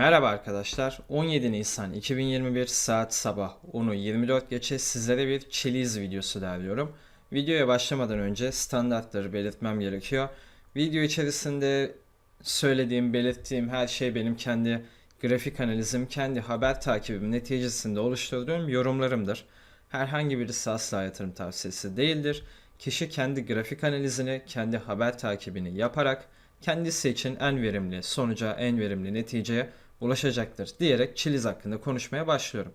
Merhaba arkadaşlar. 17 Nisan 2021 saat sabah 10'u 24 geçe sizlere bir Chiliz videosu derliyorum. Videoya başlamadan önce standartları belirtmem gerekiyor. Video içerisinde söylediğim, belirttiğim her şey benim kendi grafik analizim, kendi haber takibim neticesinde oluşturduğum yorumlarımdır. Herhangi birisi asla yatırım tavsiyesi değildir. Kişi kendi grafik analizini, kendi haber takibini yaparak kendisi için en verimli sonuca, en verimli neticeye ulaşacaktır diyerek Chiliz hakkında konuşmaya başlıyorum.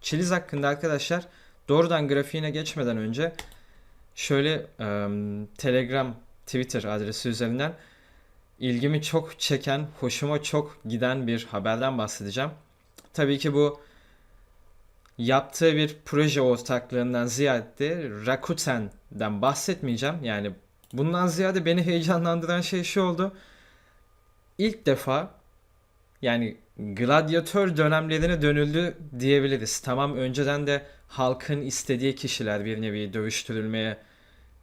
Chiliz hakkında arkadaşlar doğrudan grafiğine geçmeden önce şöyle em, Telegram, Twitter adresi üzerinden ilgimi çok çeken, hoşuma çok giden bir haberden bahsedeceğim. Tabii ki bu yaptığı bir proje ortaklığından ziyade Rakuten'den bahsetmeyeceğim. Yani bundan ziyade beni heyecanlandıran şey şu oldu. İlk defa yani gladyatör dönemlerine dönüldü diyebiliriz. Tamam önceden de halkın istediği kişiler bir nevi dövüştürülmeye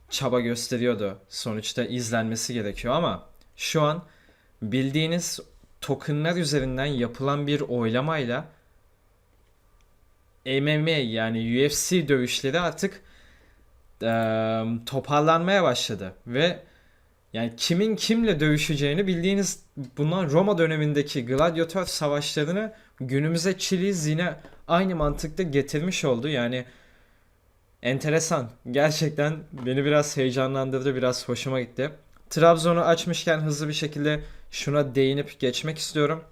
çaba gösteriyordu. Sonuçta izlenmesi gerekiyor ama şu an bildiğiniz tokenlar üzerinden yapılan bir oylamayla MMA yani UFC dövüşleri artık eee, toparlanmaya başladı ve yani kimin kimle dövüşeceğini bildiğiniz bundan Roma dönemindeki gladyatör savaşlarını günümüze Chiliz yine aynı mantıkta getirmiş oldu. Yani enteresan. Gerçekten beni biraz heyecanlandırdı, biraz hoşuma gitti. Trabzon'u açmışken hızlı bir şekilde şuna değinip geçmek istiyorum.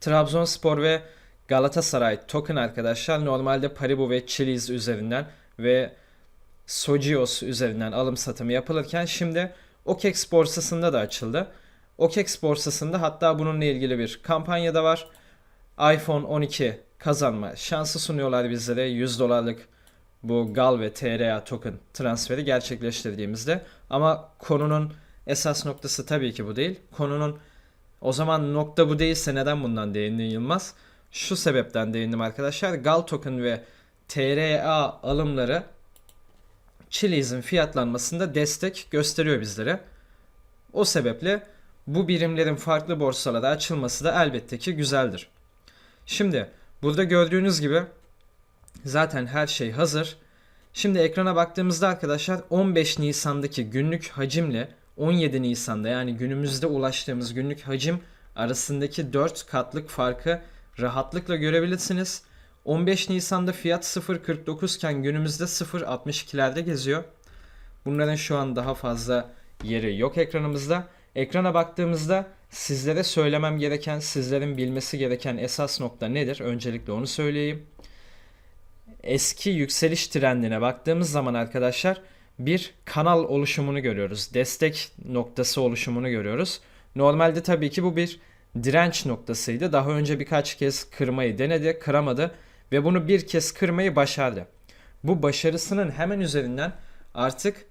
Trabzonspor ve Galatasaray token arkadaşlar normalde Paribu ve Chiliz üzerinden ve Sojios üzerinden alım satımı yapılırken şimdi OKEX borsasında da açıldı. OKEX borsasında hatta bununla ilgili bir kampanya da var. iPhone 12 kazanma şansı sunuyorlar bizlere 100 dolarlık bu GAL ve TRA token transferi gerçekleştirdiğimizde. Ama konunun esas noktası tabii ki bu değil. Konunun o zaman nokta bu değilse neden bundan değindin Yılmaz? Şu sebepten değindim arkadaşlar. GAL token ve TRA alımları Chili's'in fiyatlanmasında destek gösteriyor bizlere. O sebeple bu birimlerin farklı borsalara açılması da elbette ki güzeldir. Şimdi burada gördüğünüz gibi zaten her şey hazır. Şimdi ekrana baktığımızda arkadaşlar 15 Nisan'daki günlük hacimle 17 Nisan'da yani günümüzde ulaştığımız günlük hacim arasındaki 4 katlık farkı rahatlıkla görebilirsiniz. 15 Nisan'da fiyat 0.49 iken günümüzde 0.62'lerde geziyor. Bunların şu an daha fazla yeri yok ekranımızda. Ekrana baktığımızda sizlere söylemem gereken, sizlerin bilmesi gereken esas nokta nedir? Öncelikle onu söyleyeyim. Eski yükseliş trendine baktığımız zaman arkadaşlar bir kanal oluşumunu görüyoruz. Destek noktası oluşumunu görüyoruz. Normalde tabii ki bu bir direnç noktasıydı. Daha önce birkaç kez kırmayı denedi, kıramadı ve bunu bir kez kırmayı başardı. Bu başarısının hemen üzerinden artık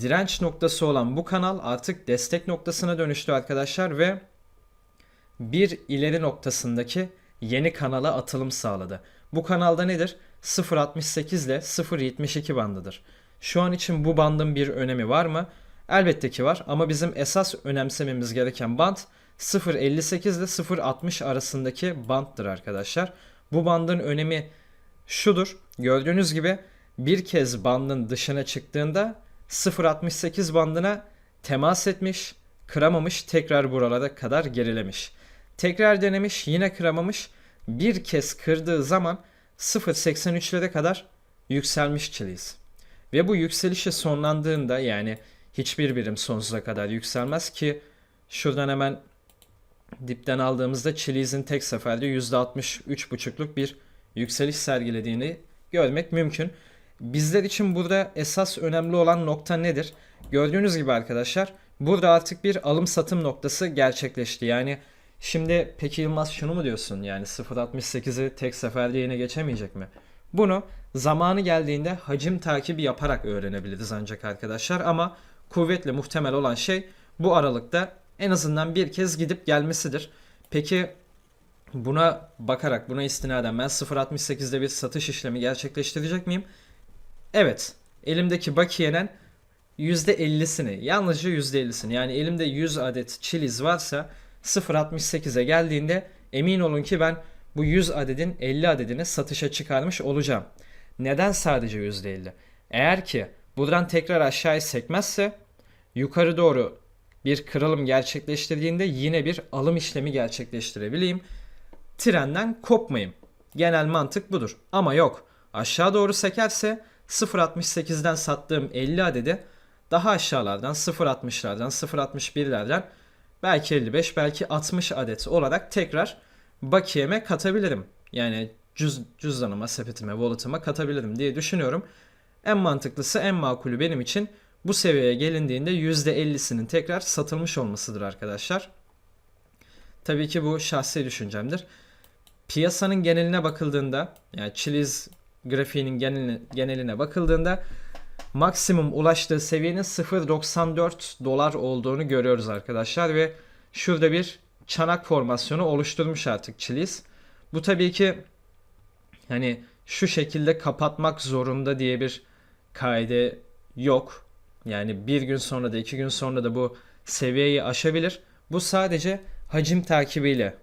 direnç noktası olan bu kanal artık destek noktasına dönüştü arkadaşlar ve bir ileri noktasındaki yeni kanala atılım sağladı. Bu kanalda nedir? 0.68 ile 0.72 bandıdır. Şu an için bu bandın bir önemi var mı? Elbette ki var ama bizim esas önemsememiz gereken band 0.58 ile 0.60 arasındaki banttır arkadaşlar. Bu bandın önemi şudur. Gördüğünüz gibi bir kez bandın dışına çıktığında 0.68 bandına temas etmiş, kıramamış, tekrar buralara kadar gerilemiş. Tekrar denemiş, yine kıramamış. Bir kez kırdığı zaman 0.83'lere kadar yükselmiş Chiliz. Ve bu yükselişi sonlandığında yani hiçbir birim sonsuza kadar yükselmez ki şuradan hemen dipten aldığımızda Chiliz'in tek seferde %63,5'luk bir yükseliş sergilediğini görmek mümkün. Bizler için burada esas önemli olan nokta nedir? Gördüğünüz gibi arkadaşlar burada artık bir alım satım noktası gerçekleşti. Yani şimdi peki Yılmaz şunu mu diyorsun? Yani 0.68'i tek seferde yine geçemeyecek mi? Bunu zamanı geldiğinde hacim takibi yaparak öğrenebiliriz ancak arkadaşlar ama kuvvetle muhtemel olan şey bu aralıkta en azından bir kez gidip gelmesidir. Peki buna bakarak buna istinaden ben 0.68'de bir satış işlemi gerçekleştirecek miyim? Evet. Elimdeki bakiyenin %50'sini yalnızca %50'sini yani elimde 100 adet çiliz varsa 0.68'e geldiğinde emin olun ki ben bu 100 adedin 50 adedini satışa çıkarmış olacağım. Neden sadece %50? Eğer ki buradan tekrar aşağıya sekmezse yukarı doğru bir kırılım gerçekleştirdiğinde yine bir alım işlemi gerçekleştirebileyim. Trenden kopmayayım. Genel mantık budur. Ama yok. Aşağı doğru sekerse 0.68'den sattığım 50 adedi daha aşağılardan 0.60'lardan 0.61'lerden belki 55 belki 60 adet olarak tekrar bakiyeme katabilirim. Yani cüz, cüzdanıma, sepetime, wallet'ıma katabilirim diye düşünüyorum. En mantıklısı, en makulü benim için bu seviyeye gelindiğinde %50'sinin tekrar satılmış olmasıdır arkadaşlar. Tabii ki bu şahsi düşüncemdir. Piyasanın geneline bakıldığında, yani Chiliz grafiğinin geneline, geneline bakıldığında maksimum ulaştığı seviyenin 0.94 dolar olduğunu görüyoruz arkadaşlar ve şurada bir çanak formasyonu oluşturmuş artık Chiliz. Bu tabii ki hani şu şekilde kapatmak zorunda diye bir kaide yok. Yani bir gün sonra da iki gün sonra da bu seviyeyi aşabilir. Bu sadece hacim takibiyle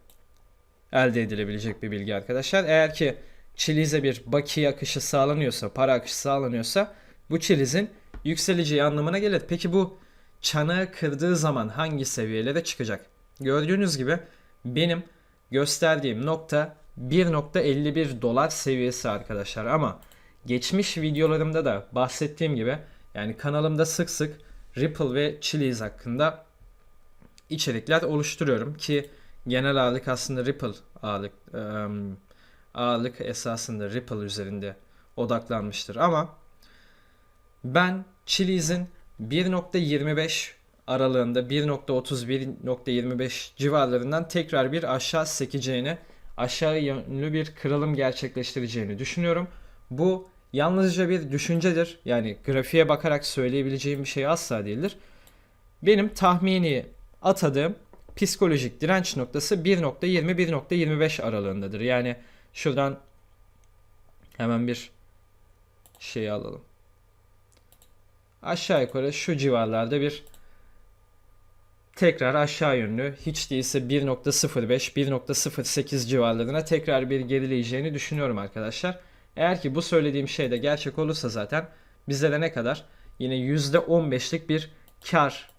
elde edilebilecek bir bilgi arkadaşlar. Eğer ki Chiliz'e bir bakiye akışı sağlanıyorsa, para akışı sağlanıyorsa bu Chiliz'in yükseleceği anlamına gelir. Peki bu çanağı kırdığı zaman hangi seviyelere çıkacak? Gördüğünüz gibi benim gösterdiğim nokta 1.51 dolar seviyesi arkadaşlar ama geçmiş videolarımda da bahsettiğim gibi yani kanalımda sık sık Ripple ve Chiliz hakkında içerikler oluşturuyorum ki genel ağırlık aslında Ripple ağırlık ım, ağırlık esasında Ripple üzerinde odaklanmıştır ama ben Chiliz'in 1.25 aralığında 1.30-1.25 civarlarından tekrar bir aşağı sekeceğini, aşağı yönlü bir kırılım gerçekleştireceğini düşünüyorum. Bu yalnızca bir düşüncedir. Yani grafiğe bakarak söyleyebileceğim bir şey asla değildir. Benim tahmini atadığım psikolojik direnç noktası 1.20-1.25 aralığındadır. Yani şuradan hemen bir şey alalım. Aşağı yukarı şu civarlarda bir tekrar aşağı yönlü hiç değilse 1.05 1.08 civarlarına tekrar bir gerileyeceğini düşünüyorum arkadaşlar. Eğer ki bu söylediğim şey de gerçek olursa zaten bizlere ne kadar yine %15'lik bir kar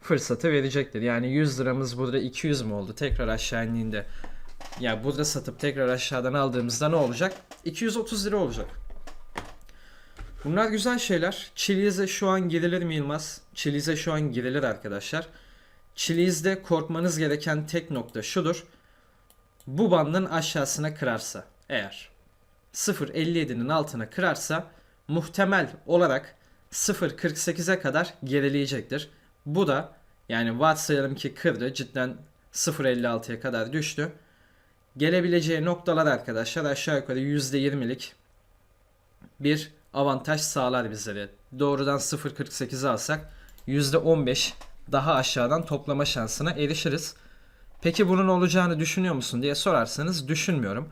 fırsatı verecektir. Yani 100 liramız burada 200 mü oldu? Tekrar aşağı indiğinde ya yani burada satıp tekrar aşağıdan aldığımızda ne olacak? 230 lira olacak. Bunlar güzel şeyler. Chili'ze şu an girilir mi Yılmaz? Chili'ze şu an girilir arkadaşlar. Chili'zde korkmanız gereken tek nokta şudur. Bu bandın aşağısına kırarsa eğer 0.57'nin altına kırarsa muhtemel olarak 0.48'e kadar gerileyecektir. Bu da yani varsayalım ki kırdı cidden 0.56'ya kadar düştü. Gelebileceği noktalar arkadaşlar aşağı yukarı %20'lik bir avantaj sağlar bizlere. Doğrudan 0.48'e alsak %15 daha aşağıdan toplama şansına erişiriz. Peki bunun olacağını düşünüyor musun diye sorarsanız düşünmüyorum.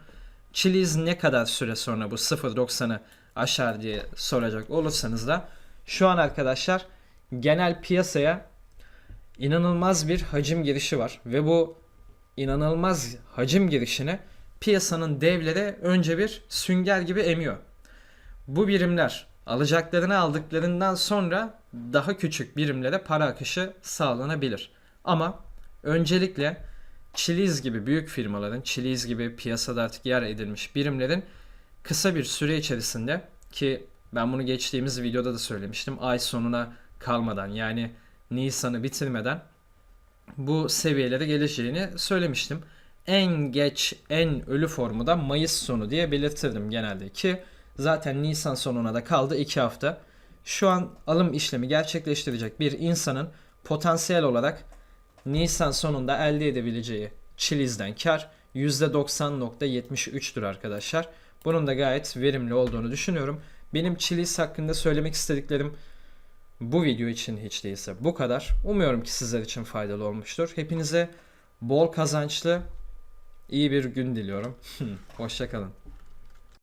Chiliz ne kadar süre sonra bu 0.90'ı aşar diye soracak olursanız da şu an arkadaşlar genel piyasaya inanılmaz bir hacim girişi var ve bu inanılmaz hacim girişini piyasanın devleri önce bir sünger gibi emiyor. Bu birimler alacaklarını aldıklarından sonra daha küçük birimlere para akışı sağlanabilir. Ama öncelikle Chiliz gibi büyük firmaların, Chiliz gibi piyasada artık yer edilmiş birimlerin kısa bir süre içerisinde ki ben bunu geçtiğimiz videoda da söylemiştim. Ay sonuna kalmadan yani Nisan'ı bitirmeden bu seviyelere geleceğini söylemiştim. En geç, en ölü formu da Mayıs sonu diye belirtirdim genelde ki zaten Nisan sonuna da kaldı 2 hafta. Şu an alım işlemi gerçekleştirecek bir insanın potansiyel olarak Nisan sonunda elde edebileceği Chiliz'den kar %90.73'tür arkadaşlar. Bunun da gayet verimli olduğunu düşünüyorum. Benim Chiliz hakkında söylemek istediklerim bu video için hiç değilse bu kadar. Umuyorum ki sizler için faydalı olmuştur. Hepinize bol kazançlı iyi bir gün diliyorum. Hoşçakalın.